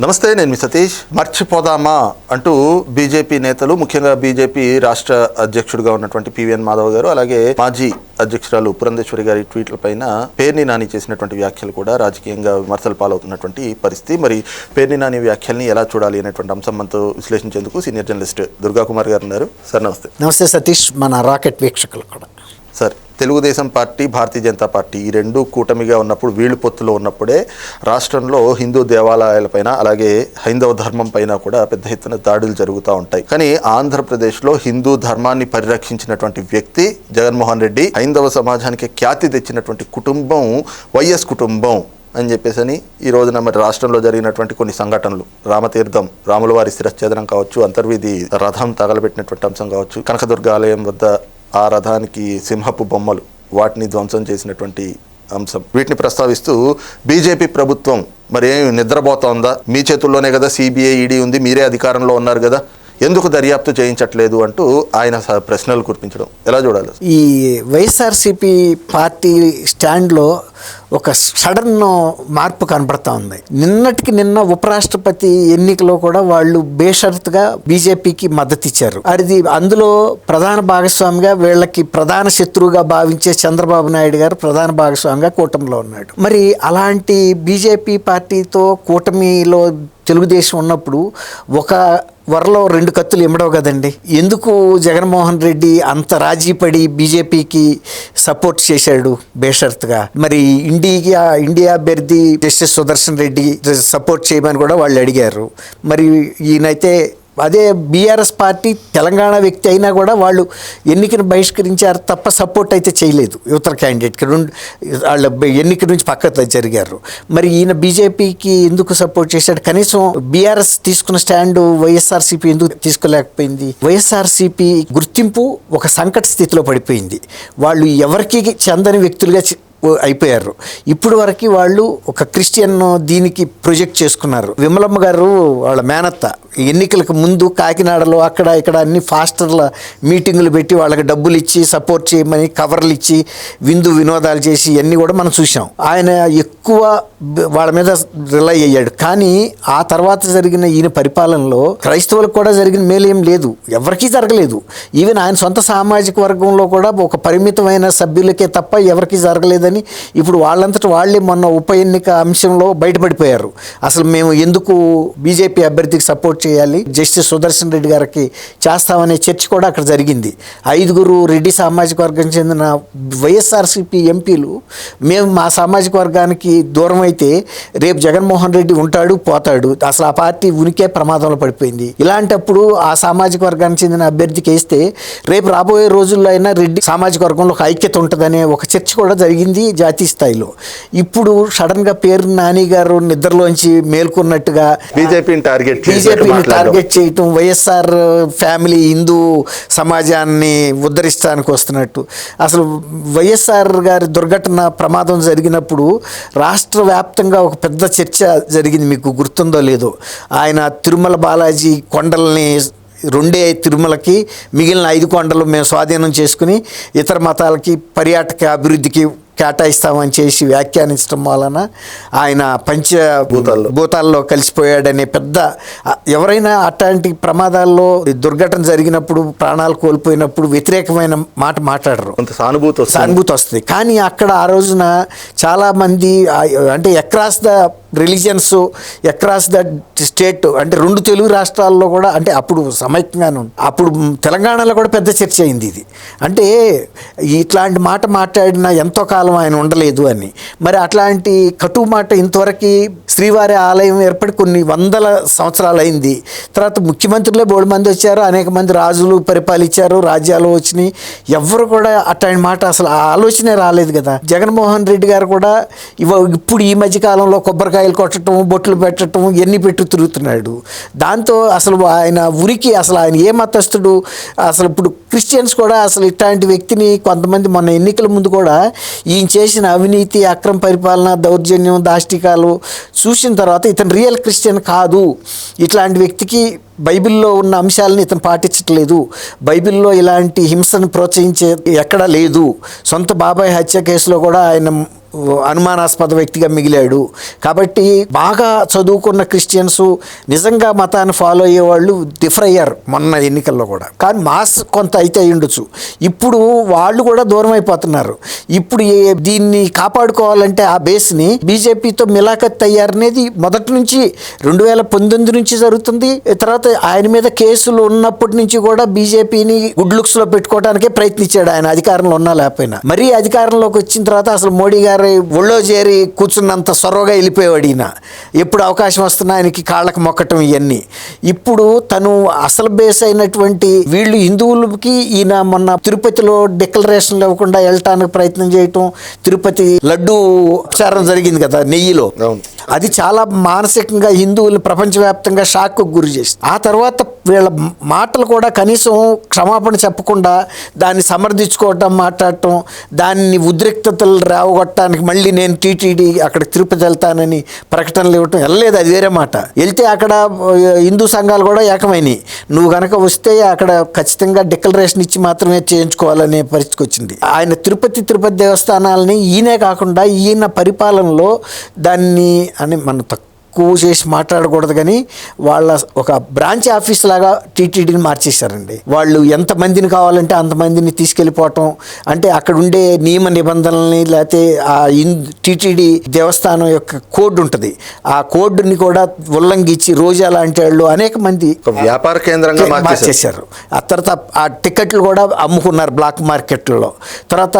నమస్తే నేను మీ సతీష్. మర్చిపోదామా అంటూ బీజేపీ నేతలు ముఖ్యంగా బీజేపీ రాష్ట్ర అధ్యక్షుడిగా ఉన్నటువంటి పివిఎన్ మాధవ్ గారు అలాగే మాజీ అధ్యక్షురాలు పురంధేశ్వరి గారి ట్వీట్ల పైన పేర్ని నాని చేసినటువంటి వ్యాఖ్యలు కూడా రాజకీయంగా విమర్శలు పాలవుతున్నటువంటి పరిస్థితి. మరి పేర్ని నాని వ్యాఖ్యల్ని ఎలా చూడాలి అనేటువంటి అంశం మనతో విశ్లేషించేందుకు సీనియర్ జర్నలిస్ట్ దుర్గా కుమార్ గారు ఉన్నారు. సార్ నమస్తే. నమస్తే సతీష్ మన రాకెట్ వీక్షకులు కూడా. Sir Telugu Desam party Bharatiya Janata party ఈ రెండు కూటమిగా ఉన్నప్పుడు వీళ్ళు పొత్తులో ఉన్నప్పుడే రాష్ట్రంలో హిందూ దేవాలయాలపైన అలాగే హైందవ ధర్మం పైన కూడా పెద్ద ఎత్తున దాడులు జరుగుతూ ఉంటాయి. కానీ ఆంధ్రప్రదేశ్లో హిందూ ధర్మాన్ని పరిరక్షించినటువంటి వ్యక్తి జగన్మోహన్ రెడ్డి హైందవ సమాజానికి ఖ్యాతి తెచ్చినటువంటి కుటుంబం వైఎస్ కుటుంబం అని చెప్పేసి ఈ రోజున మరి రాష్ట్రంలో జరిగినటువంటి కొన్ని సంఘటనలు రామతీర్థం రాములవారి శిరఛేదనం కావచ్చు అంతర్వీధి రథం తగలబెట్టినటువంటి అంశం కావచ్చు కనకదుర్గ ఆలయం వద్ద ఆ రథానికి సింహపు బొమ్మలు వాటిని ధ్వంసం చేసినటువంటి అంశం. వీటిని ప్రస్తావిస్తూ బీజేపీ ప్రభుత్వం మరి నిద్రపోతోందా? మీ చేతుల్లోనే కదా సిబిఐ ఈడీ ఉంది మీరే అధికారంలో ఉన్నారు కదా? ఎందుకు దర్యాప్తు చేయించట్లేదు అంటూ ఆయన ప్రశ్నలు కురిపించడం. ఎలా చూడాలి ఈ వైఎస్ఆర్సిపి పార్టీ స్టాండ్లో ఒక సడన్ మార్పు కనబడతా ఉంది. నిన్నటికి నిన్న ఉపరాష్ట్రపతి ఎన్నికలో కూడా వాళ్ళు బేషరతుగా బీజేపీకి మద్దతు ఇచ్చారు అది అందులో ప్రధాన భాగస్వామిగా వీళ్ళకి ప్రధాన శత్రువుగా భావించే చంద్రబాబు నాయుడు గారు ప్రధాన భాగస్వామిగా కూటమిలో ఉన్నాడు. మరి అలాంటి బీజేపీ పార్టీతో కూటమిలో తెలుగుదేశం ఉన్నప్పుడు ఒక వరలో రెండు కత్తులు ఇమ్మడవు కదండి. ఎందుకు జగన్మోహన్ రెడ్డి అంత రాజీపడి బీజేపీకి సపోర్ట్ చేశాడు బేషరత్గా మరి ఇండియా ఇండియా అభ్యర్థి జస్టిస్ సుదర్శన్ రెడ్డి సపోర్ట్ చేయమని కూడా వాళ్ళు అడిగారు. మరి ఈయనైతే అదే బీఆర్ఎస్ పార్టీ తెలంగాణ వ్యక్తి అయినా కూడా వాళ్ళు ఎన్నికను బహిష్కరించారు తప్ప సపోర్ట్ అయితే చేయలేదు యువతర క్యాండిడేట్కి. రెండు వాళ్ళ ఎన్నిక నుంచి పక్క జరిగారు. మరి ఈయన బీజేపీకి ఎందుకు సపోర్ట్ చేశాడు? కనీసం బీఆర్ఎస్ తీసుకున్న స్టాండ్ వైఎస్ఆర్సీపీ ఎందుకు తీసుకోలేకపోయింది? వైఎస్ఆర్సీపీ గుర్తింపు ఒక సంకట స్థితిలో పడిపోయింది. వాళ్ళు ఎవరికి చెందని వ్యక్తులుగా అయిపోయారు. ఇప్పుడు వరకు వాళ్ళు ఒక క్రిస్టియన్ దీనికి ప్రొజెక్ట్ చేసుకున్నారు. విమలమ్మ గారు వాళ్ళ మేనత్త. ఎన్నికలకు ముందు కాకినాడలో అక్కడ ఇక్కడ అన్ని ఫాస్టర్ల మీటింగులు పెట్టి వాళ్ళకి డబ్బులు ఇచ్చి సపోర్ట్ చేయమని కవర్లు ఇచ్చి విందు వినోదాలు చేసి ఇవన్నీ కూడా మనం చూసాం ఆయన ఎక్కువ వాళ్ళ మీద రిలై అయ్యాడు. కానీ ఆ తర్వాత జరిగిన ఈయన పరిపాలనలో క్రైస్తవులకు కూడా జరిగిన మేలేం లేదు. ఎవరికీ జరగలేదు. ఈవెన్ ఆయన సొంత సామాజిక వర్గంలో కూడా ఒక పరిమితమైన సభ్యులకే తప్ప ఎవరికీ జరగలేదని ఇప్పుడు వాళ్ళంతట వాళ్ళే మొన్న ఉప ఎన్నిక అంశంలో బయటపడిపోయారు. అసలు మేము ఎందుకు బీజేపీ అభ్యర్థికి సపోర్ట్ చేయాలి? జస్టిస్ సుదర్శన్ రెడ్డి గారికి చేస్తామనే చర్చ కూడా అక్కడ జరిగింది. ఐదుగురు రెడ్డి సామాజిక వర్గం చెందిన వైఎస్ఆర్సీపీ ఎంపీలు మేము మా సామాజిక వర్గానికి దూరం అయితే రేపు జగన్మోహన్ రెడ్డి ఉంటాడు పోతాడు. అసలు ఆ పార్టీ ఉనికే ప్రమాదంలో పడిపోయింది. ఇలాంటప్పుడు ఆ సామాజిక వర్గానికి చెందిన అభ్యర్థికి వేస్తే రేపు రాబోయే రోజుల్లో అయినా రెడ్డి సామాజిక వర్గంలో ఒక ఐక్యత ఉంటుందనే ఒక చర్చ కూడా జరిగింది. జాతీయ స్థాయిలో. ఇప్పుడు సడన్గా పేరు నాని గారు నిద్రలోంచి మేల్కొన్నట్టుగా బీజేపీని టార్గెట్ బీజేపీని. టార్గెట్ చేయటం వైఎస్ఆర్ ఫ్యామిలీ హిందూ సమాజాన్ని ఉద్ధరిస్తానికి వస్తున్నట్టు. అసలు వైఎస్ఆర్ గారి దుర్ఘటన ప్రమాదం జరిగినప్పుడు రాష్ట్ర వ్యాప్తంగా ఒక పెద్ద చర్చ జరిగింది మీకు గుర్తుందో లేదో. ఆయన తిరుమల బాలాజీ కొండల్ని రెండే తిరుమలకి మిగిలిన ఐదు కొండలు మేము స్వాధీనం చేసుకుని ఇతర మతాలకి పర్యాటక అభివృద్ధికి కేటాయిస్తామని చేసి వ్యాఖ్యానించడం వలన ఆయన పంచ భూతాల్లో. భూతాల్లో కలిసిపోయాడనే పెద్ద ఎవరైనా అట్లాంటి ప్రమాదాల్లో దుర్ఘటన జరిగినప్పుడు ప్రాణాలు కోల్పోయినప్పుడు వ్యతిరేకమైన మాట మాట్లాడరు. కొంత సానుభూతి వస్తుంది. సానుభూతి వస్తుంది. కానీ అక్కడ ఆ రోజున చాలామంది అంటే across the religions across the state అంటే రెండు తెలుగు రాష్ట్రాల్లో కూడా అంటే అప్పుడు సమైక్యంగానే ఉంది అప్పుడు తెలంగాణలో కూడా పెద్ద చర్చ అయింది ఇది. అంటే ఇట్లాంటి మాట మాట్లాడిన ఎంతో కాలం ఆయన ఉండలేదు అని. మరి అట్లాంటి కటువు మాట ఇంతవరకు శ్రీవారి ఆలయం ఏర్పడి కొన్ని వందల సంవత్సరాలు అయింది. తర్వాత ముఖ్యమంత్రులే బోడు మంది వచ్చారు అనేక మంది రాజులు పరిపాలించారు రాజ్యాలు వచ్చినాయి. ఎవ్వరు కూడా అట్లాంటి మాట అసలు ఆ ఆలోచనే రాలేదు కదా. జగన్మోహన్ రెడ్డి గారు కూడా ఇవ ఇప్పుడు ఈ మధ్యకాలంలో కొబ్బరికాయలు కొట్టడం బొట్లు పెట్టడం ఎన్ని పెట్టు తిరుగుతున్నాడు. దాంతో అసలు ఆయన ఉరికి అసలు ఆయన ఏ మతస్థుడు అసలు ఇప్పుడు క్రిస్టియన్స్ కూడా అసలు ఇట్లాంటి వ్యక్తిని కొంతమంది మొన్న ఎన్నికల ముందు కూడా ఈయన చేసిన అవినీతి అక్రమ పరిపాలన దౌర్జన్యం దాష్టికాలు చూసిన తర్వాత ఇతను రియల్ క్రిస్టియన్ కాదు. ఇట్లాంటి వ్యక్తికి బైబిల్లో ఉన్న అంశాలను ఇతను పాటించట్లేదు. బైబిల్లో ఇలాంటి హింసను ప్రోత్సహించే ఎక్కడా లేదు. సొంత బాబాయ్ హత్య కేసులో కూడా ఆయన అనుమానాస్పద వ్యక్తిగా మిగిలాడు. కాబట్టి బాగా చదువుకున్న క్రిస్టియన్స్ నిజంగా మతాన్ని ఫాలో అయ్యేవాళ్ళు డిఫర్ అయ్యారు మొన్న ఎన్నికల్లో కూడా. కానీ మాస్ కొంత అయితే ఉండొచ్చు ఇప్పుడు వాళ్ళు కూడా దూరం అయిపోతున్నారు. ఇప్పుడు దీన్ని కాపాడుకోవాలంటే ఆ బేస్ని బీజేపీతో మిలాఖత్ అయ్యారనేది మొదటి నుంచి రెండు వేల పంతొమ్మిది నుంచి జరుగుతుంది. తర్వాత ఆయన మీద కేసులు ఉన్నప్పటి నుంచి కూడా బీజేపీని గుడ్ లుక్స్లో పెట్టుకోవడానికే ప్రయత్నించాడు ఆయన. అధికారంలో ఉన్నా లేకపోయినా. మరీ అధికారంలోకి వచ్చిన తర్వాత అసలు మోడీ గారు ఒళ్ళో చేరి కూర్చున్నంత సొరవగా వెళ్ళిపోయాడు ఈయన. ఎప్పుడు అవకాశం వస్తున్నా ఆయనకి కాళ్ళకు మొక్కటం ఇవన్నీ ఇప్పుడు తను అసలు బేస్ అయినటువంటి వీళ్ళు హిందువులకి ఈయన మొన్న తిరుపతిలో డిక్లరేషన్ ఇవ్వకుండా వెళ్ళటానికి ప్రయత్నం చేయటం తిరుపతి లడ్డు ఉపచారం జరిగింది కదా నెయ్యిలో. అది చాలా మానసికంగా హిందువులు ప్రపంచవ్యాప్తంగా షాక్ గురి చేసింది. ఆ తర్వాత వీళ్ళ మాటలు కూడా కనీసం క్షమాపణ చెప్పకుండా దాన్ని సమర్థించుకోవటం మాట్లాడటం దాన్ని ఉద్రిక్తతలు రావగొట్టడానికి మళ్ళీ నేను టీటీడీ అక్కడ తిరుపతి వెళ్తానని ప్రకటనలు ఇవ్వటం వెళ్ళలేదు అది వేరే మాట. వెళ్తే అక్కడ హిందూ సంఘాలు కూడా ఏకమైనవి నువ్వు కనుక వస్తే అక్కడ ఖచ్చితంగా డిక్లరేషన్ ఇచ్చి మాత్రమే చేయించుకోవాలనే పరిస్థితికి వచ్చింది. ఆయన తిరుపతి తిరుపతి దేవస్థానాలని ఈయనే కాకుండా ఈయన పరిపాలనలో దాన్ని అని మనం తక్కువ చేసి మాట్లాడకూడదు కానీ వాళ్ళ ఒక బ్రాంచ్ ఆఫీస్ లాగా టీటీడీని మార్చేశారండి. వాళ్ళు ఎంతమందిని కావాలంటే అంతమందిని తీసుకెళ్ళిపోవటం అంటే అక్కడ ఉండే నియమ నిబంధనల్ని లేకపోతే ఆ ఇన్ టీటీడీ దేవస్థానం యొక్క కోడ్ ఉంటుంది. ఆ కోడ్ని కూడా ఉల్లంఘించి రోజా లాంటి వాళ్ళు అనేక మంది వ్యాపార కేంద్రంగా మార్చేశారు. మార్చేశారు. ఆ తర్వాత ఆ టికెట్లు కూడా అమ్ముకున్నారు బ్లాక్ మార్కెట్లలో తర్వాత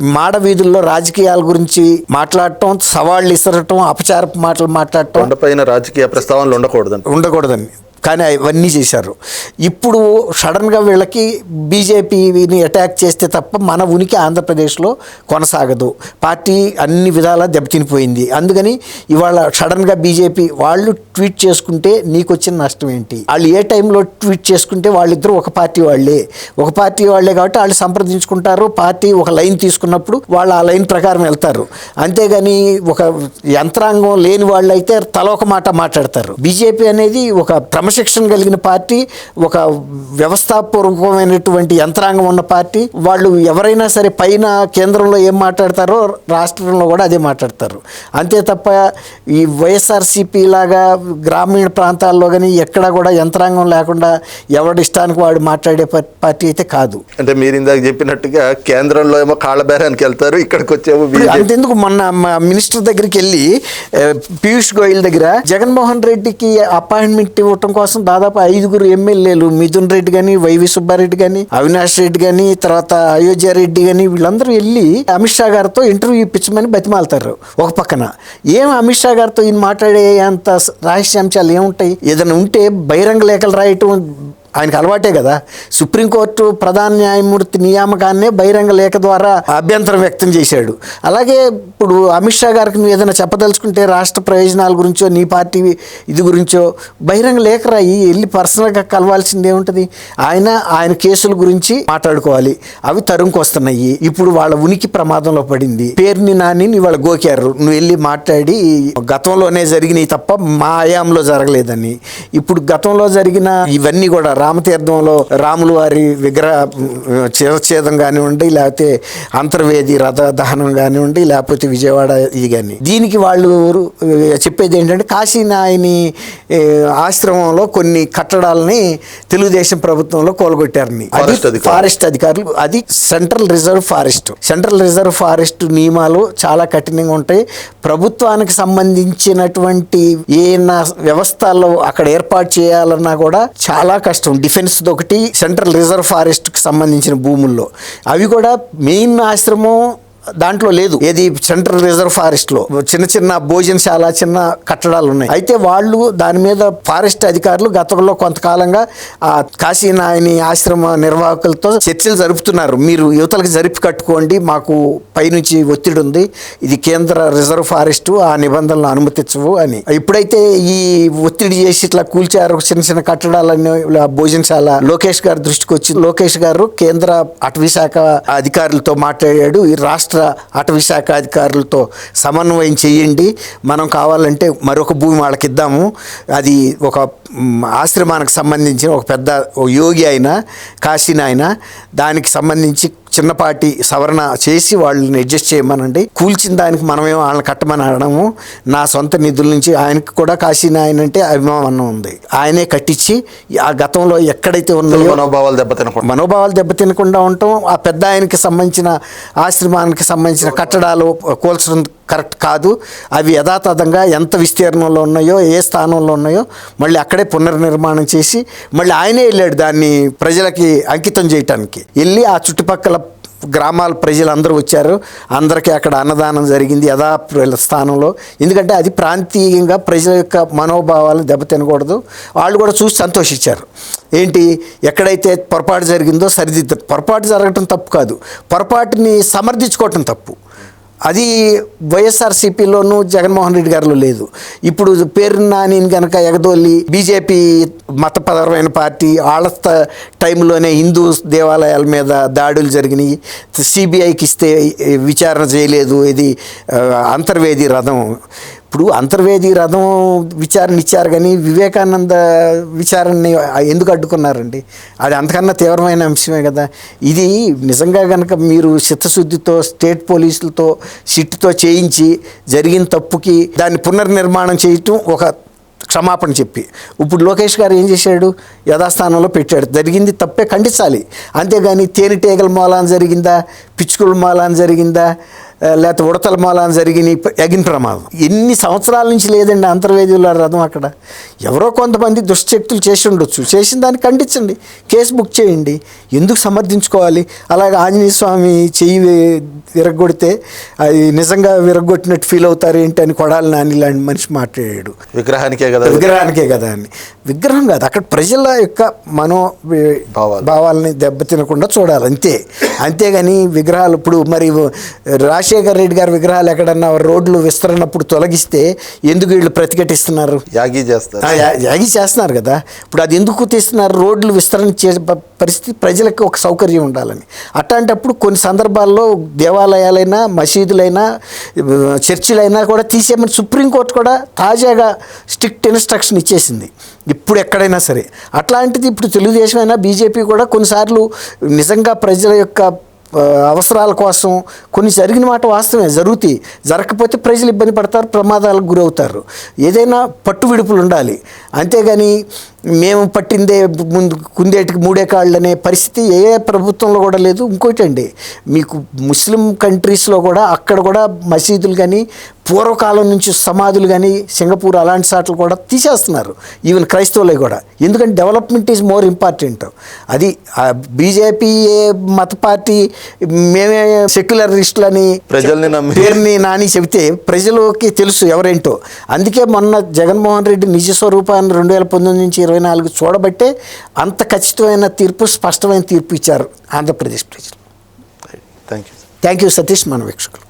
మాడ వీధుల్లో రాజకీయాల గురించి మాట్లాడటం సవాళ్ళు ఇసరటం అపచారపు మాటలు మాట్లాడటం కొండపైన రాజకీయ ప్రస్తావనలు ఉండకూడదండి. ఉండకూడదని కానీ అవన్నీ చేశారు. ఇప్పుడు సడన్గా వీళ్ళకి బీజేపీని అటాక్ చేస్తే తప్ప మన ఉనికి ఆంధ్రప్రదేశ్లో కొనసాగదు. పార్టీ అన్ని విధాలా దెబ్బతినిపోయింది. అందుకని ఇవాళ సడన్గా బీజేపీ వాళ్ళు ట్వీట్ చేసుకుంటే నీకు వచ్చిన నష్టం ఏంటి? వాళ్ళు ఏ టైంలో ట్వీట్ చేసుకుంటే వాళ్ళిద్దరూ ఒక పార్టీ వాళ్ళే. ఒక పార్టీ వాళ్ళే కాబట్టి వాళ్ళు సంప్రదించుకుంటారు. పార్టీ ఒక లైన్ తీసుకున్నప్పుడు వాళ్ళు ఆ లైన్ ప్రకారం వెళ్తారు. అంతేగాని ఒక యంత్రాంగం లేని వాళ్ళు అయితే తలొక ఒక మాట మాట్లాడతారు. బీజేపీ అనేది ఒక క్రమశిక్షణ కలిగిన పార్టీ ఒక వ్యవస్థాపూర్వకమైనటువంటి యంత్రాంగం ఉన్న పార్టీ వాళ్ళు ఎవరైనా సరే పైన కేంద్రంలో ఏం మాట్లాడతారో రాష్ట్రంలో కూడా అదే మాట్లాడతారు. అంతే తప్ప ఈ వైఎస్ఆర్సీపీ లాగా గ్రామీణ ప్రాంతాల్లో కానీ ఎక్కడ కూడా యంత్రాంగం లేకుండా ఎవడి ఇష్టానికి వాడు మాట్లాడే పార్టీ అయితే కాదు. అంటే మీరు ఇందాక చెప్పినట్టుగా కేంద్రంలో ఏమో కాళ్ళ బేరానికి వెళ్తారు ఇక్కడికి వచ్చేమో అంతెందుకు మొన్న మా మినిస్టర్ దగ్గరికి వెళ్ళి పీయూష్ గోయల్ దగ్గర జగన్మోహన్ రెడ్డికి అపాయింట్మెంట్ ఇవ్వటం కోసం దాదాపు ఐదుగురు ఎమ్మెల్యేలు మిథున్ రెడ్డి కానీ వైవి సుబ్బారెడ్డి కానీ అవినాష్ రెడ్డి కానీ తర్వాత అయోధ్య రెడ్డి కానీ వీళ్ళందరూ వెళ్ళి అమిత్ షా గారితో ఇంటర్వ్యూ ఇప్పించమని బతిమాలుతారు ఒక పక్కన. ఏం అమిత్ షా గారితో ఈయన మాట్లాడే అంత రహస్యాంశాలు ఏముంటాయి? ఏదైనా ఉంటే బహిరంగ లేఖలు రాయటం ఆయనకు అలవాటే కదా. సుప్రీంకోర్టు ప్రధాన న్యాయమూర్తి నియామకాన్నే బహిరంగ లేఖ ద్వారా అభ్యంతరం వ్యక్తం చేశాడు. అలాగే ఇప్పుడు అమిత్ షా గారికి నువ్వు ఏదైనా చెప్పదలుచుకుంటే రాష్ట్ర ప్రయోజనాల గురించో నీ పార్టీ ఇది గురించో బహిరంగ లేఖ రాయి వెళ్ళి పర్సనల్గా కలవాల్సింది ఏముంటుంది ఆయన ఆయన కేసుల గురించి మాట్లాడుకోవాలి. అవి తరుముకు వస్తున్నాయి ఇప్పుడు వాళ్ళ ఉనికి ప్రమాదంలో పడింది. పేరుని నాని ఇవాళ గోకారు నువ్వు వెళ్ళి మాట్లాడి గతంలోనే జరిగినాయి తప్ప మా ఆయాంలో జరగలేదని. ఇప్పుడు గతంలో జరిగిన ఇవన్నీ కూడా రామతీర్థంలో రాములు వారి విగ్రహ చిరఛేదం కానివ్వండి లేకపోతే అంతర్వేది రథ దహనం కానివ్వండి లేకపోతే విజయవాడ ఇది కానీ. దీనికి వాళ్ళు చెప్పేది ఏంటంటే కాశీనాయని ఏ, ఆశ్రమంలో కొన్ని కట్టడాలని తెలుగుదేశం ప్రభుత్వంలో కోలగొట్టారని. అది ఫారెస్ట్ అధికారులు. అది central reserve forest. Central reserve forest నియమాలు చాలా కఠినంగా ఉంటాయి. ప్రభుత్వానికి సంబంధించినటువంటి ఏనా వ్యవస్థల్లో అక్కడ ఏర్పాటు చేయాలన్నా కూడా చాలా కష్టం. డిఫెన్స్ ఒకటి సెంట్రల్ రిజర్వ్ ఫారెస్ట్కి సంబంధించిన భూముల్లో. అవి కూడా మెయిన్ ఆశ్రమం దాంట్లో లేదు. ఏది సెంట్రల్ రిజర్వ్ ఫారెస్ట్లో. చిన్న చిన్న భోజనశాల చిన్న కట్టడాలు ఉన్నాయి. అయితే వాళ్ళు దాని మీద ఫారెస్ట్ అధికారులు గతంలో కొంతకాలంగా ఆ కాశీనాయని ఆశ్రమ నిర్వాహకులతో చర్చలు జరుపుతున్నారు. మీరు యువతలకు జరిపి కట్టుకోండి మాకు పైనుంచి ఒత్తిడి ఉంది. ఇది కేంద్ర రిజర్వ్ ఫారెస్ట్ ఆ నిబంధనలు అనుమతించవు అని. ఇప్పుడైతే ఈ ఒత్తిడి చేసి ఇట్లా కూల్చారు చిన్న చిన్న కట్టడాలన్నీ ఇలా భోజనశాల. లోకేష్ గారి దృష్టికి వచ్చి లోకేష్ గారు కేంద్ర అటవీ శాఖ అధికారులతో మాట్లాడాడు. ఈ రాష్ట్ర అటవీ శాఖ అధికారులతో సమన్వయం చేయండి. మనం కావాలంటే మరొక భూమి వాళ్ళకి ఇద్దాము. అది ఒక ఆశ్రమానికి సంబంధించిన ఒక పెద్ద యోగి అయిన కాశీని ఆయన దానికి సంబంధించి చిన్నపాటి సవరణ చేసి వాళ్ళని అడ్జస్ట్ చేయమనండి. కూల్చిన దానికి మనమేమో వాళ్ళని కట్టమని అనడము. నా సొంత నిధుల నుంచి ఆయనకి కూడా కాశీ నాయన అంటే అభిమానం ఉంది. ఆయనే కట్టించి ఆ గతంలో ఎక్కడైతే ఉన్నాయో మనోభావాలు దెబ్బతినకుండా మనోభావాలు దెబ్బతినకుండా ఉండటం ఆ పెద్ద ఆయనకి సంబంధించిన ఆశ్రమానికి సంబంధించిన కట్టడాలు కూల్చడం కరెక్ట్ కాదు. అవి యథాతథంగా ఎంత విస్తీర్ణంలో ఉన్నాయో ఏ స్థానంలో ఉన్నాయో మళ్ళీ అక్కడే పునర్నిర్మాణం చేసి మళ్ళీ ఆయనే వెళ్ళాడు దాన్ని ప్రజలకి అంకితం చేయటానికి. వెళ్ళి ఆ చుట్టుపక్కల గ్రామాల ప్రజలందరూ వచ్చారు. అందరికీ అక్కడ అన్నదానం జరిగింది యథా ప్ర- స్థానంలో. ఎందుకంటే అది ప్రాంతీయంగా ప్రజల యొక్క మనోభావాలు దెబ్బతినకూడదు. వాళ్ళు కూడా చూసి సంతోషించారు. ఏంటి? ఎక్కడైతే పొరపాటు జరిగిందో సరిదిద్ద పొరపాటు జరగటం తప్పు కాదు. పొరపాటుని సమర్థించుకోవటం తప్పు. అది వైఎస్ఆర్సీపీలోనూ జగన్మోహన్ రెడ్డి గారిలో లేదు. ఇప్పుడు పేరు నానిని కనుక ఎగదోలి బీజేపీ మతపరమైన పార్టీ వాళ్ళ టైంలోనే హిందూ దేవాలయాల మీద దాడులు జరిగినాయి. సిబిఐకి ఇస్తే విచారణ చేయలేదు. ఇది అంతర్వేది రథం. ఇప్పుడు అంతర్వేది రథం విచారణ ఇచ్చారు కానీ వివేకానంద విచారణని ఎందుకు అడ్డుకున్నారండి? అది అంతకన్నా తీవ్రమైన అంశమే కదా. ఇది నిజంగా కనుక మీరు చిత్తశుద్ధితో స్టేట్ పోలీసులతో సిట్తో చేయించి జరిగిన తప్పుకి దాన్ని పునర్నిర్మాణం చేయటం ఒక క్షమాపణ చెప్పి. ఇప్పుడు లోకేష్ గారు ఏం చేశాడు? యథాస్థానంలో పెట్టాడు. జరిగింది తప్పే ఖండించాలి అంతేగాని తేనెటీగల మూలాన జరిగిందా? పిచ్చుకల మూలాన జరిగిందా? లేకపోతే ఉడతల మూలాన జరిగిన ఎగిన ప్రమాదం. ఎన్ని సంవత్సరాల నుంచి లేదండి అంతర్వేదిలో రథం అక్కడ. ఎవరో కొంతమంది దుష్టశక్తులు చేసి ఉండొచ్చు. చేసిన దాన్ని ఖండించండి. కేసు బుక్ చేయండి. ఎందుకు సమర్థించుకోవాలి? అలాగే ఆంజనేయ స్వామి చెయ్యి వి- విరగ్గొడితే అది నిజంగా విరగ్గొట్టినట్టు ఫీల్ అవుతారు ఏంటి అని కొడాలి నాని లాంటి మనిషి మాట్లాడాడు. విగ్రహానికే కదా విగ్రహానికే కదా అని. విగ్రహం కాదు. అక్కడ ప్రజల యొక్క మనో. భావాలని దెబ్బతినకుండా చూడాలి. అంతే. అంతేగాని విగ్రహాలు ఇప్పుడు మరి రాజశేఖర రెడ్డి గారి విగ్రహాలు ఎక్కడన్నా రోడ్లు విస్తరణప్పుడు తొలగిస్తే ఎందుకు వీళ్ళు ప్రతిఘటిస్తున్నారు? యాగి చేస్తారు. యాగి చేస్తున్నారు కదా. ఇప్పుడు అది ఎందుకు తీస్తున్నారు? రోడ్లు విస్తరణ చేసే ప- పరిస్థితి ప్రజలకు ఒక సౌకర్యం ఉండాలని. అట్లాంటప్పుడు కొన్ని సందర్భాల్లో దేవాలయాలైనా మసీదులైనా చర్చిలైనా కూడా తీసేయమని సుప్రీంకోర్టు కూడా తాజాగా స్ట్రిక్ట్ ఇన్స్ట్రక్షన్ ఇచ్చేసింది. ఇప్పుడు ఎక్కడైనా సరే. అట్లాంటిది ఇప్పుడు తెలుగుదేశం అయినా బీజేపీ కూడా కొన్నిసార్లు నిజంగా ప్రజల యొక్క అవసరాల కోసం కొన్ని జరిగిన మాట వాస్తవమే జరుగుతాయి. జరగకపోతే ప్రజలు ఇబ్బంది పడతారు ప్రమాదాలకు గురవుతారు. ఏదైనా పట్టు విడుపులు ఉండాలి. అంతేగాని మేము పట్టిందే ముందు కుందేటికి మూడే కాళ్ళు అనే పరిస్థితి ఏ ప్రభుత్వంలో కూడా లేదు. ఇంకోటి అండి మీకు ముస్లిం కంట్రీస్లో కూడా అక్కడ కూడా మసీదులు కానీ పూర్వకాలం నుంచి సమాధులు కానీ సింగపూర్ అలాంటి సాట్లు కూడా తీసేస్తున్నారు. ఈవెన్ క్రైస్తవులే కూడా. ఎందుకంటే డెవలప్మెంట్ ఈజ్ మోర్ ఇంపార్టెంట్. అది బీజేపీ మత పార్టీ మేమే సెక్యులరిస్టులని ప్రజల్ని పేరుని నాని చెబితే ప్రజలకి తెలుసు ఎవరేంటో. అందుకే మొన్న జగన్మోహన్ రెడ్డి నిజ స్వరూపాన్ని రెండు వేల పంతొమ్మిది నుంచి ఇరవై నాలుగు చూడబట్టే అంత ఖచ్చితమైన తీర్పు స్పష్టమైన తీర్పు ఇచ్చారు ఆంధ్రప్రదేశ్ ప్రజలు. Thank you thank you Satish మన వీక్షకులు.